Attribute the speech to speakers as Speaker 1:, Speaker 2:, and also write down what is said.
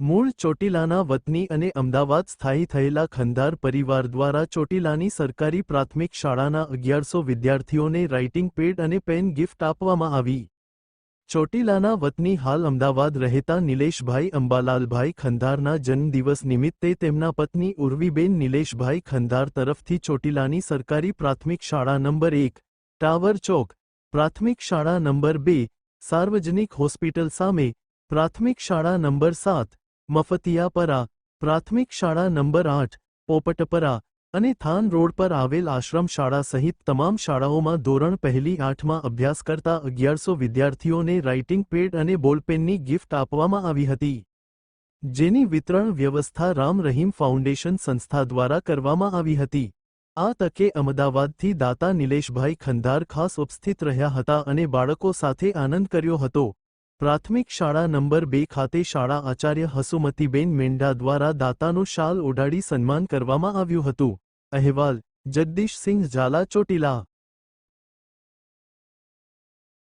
Speaker 1: મૂળ ચોટીલાના વતની અને અમદાવાદ સ્થાયી થયેલા ખંધાર પરિવાર દ્વારા ચોટીલાની સરકારી પ્રાથમિક શાળાના અગિયારસો વિદ્યાર્થીઓને રાઇટિંગ પેડ અને પેન ગિફ્ટ આપવામાં આવી. ચોટીલાના વતની હાલ અમદાવાદ રહેતા નિલેશભાઈ અંબાલાલભાઈ ખંધારના જન્મદિવસ નિમિત્તે તેમના પત્ની ઉર્વીબેન નિલેશભાઈ ખંધાર તરફથી ચોટીલાની સરકારી પ્રાથમિક શાળા નંબર એક, ટાવર ચોક, પ્રાથમિક શાળા નંબર બે, સાર્વજનિક હોસ્પિટલ સામે, પ્રાથમિક શાળા નંબર સાત મફતિયાપરા પ્રાથમિક શાળા નંબર આઠ, પોપટપરા અને થાન રોડ પર આવેલ આશ્રમ શાળા સહિત તમામ શાળાઓમાં ધોરણ પહેલી આઠમાં અભ્યાસ કરતા અગિયારસો વિદ્યાર્થીઓને રાઇટિંગ પેડ અને બોલપેનની ગિફ્ટ આપવામાં આવી હતી. જેની વિતરણ વ્યવસ્થા રામ રહીમ ફાઉન્ડેશન સંસ્થા દ્વારા કરવામાં આવી હતી. આ તકે અમદાવાદથી દાતા નિલેશભાઈ ખંધાર ખાસ ઉપસ્થિત રહ્યા હતા અને બાળકો સાથે આનંદ કર્યો હતો. પ્રાથમિક શાળા નંબર બે ખાતે શાળા આચાર્ય હસુમતીબેન મેંઢા દ્વારા દાતાનું શાલ ઓઢાડી સન્માન કરવામાં આવ્યું હતું. અહેવાલ જગદીશસિંહ ઝાલા ચોટીલા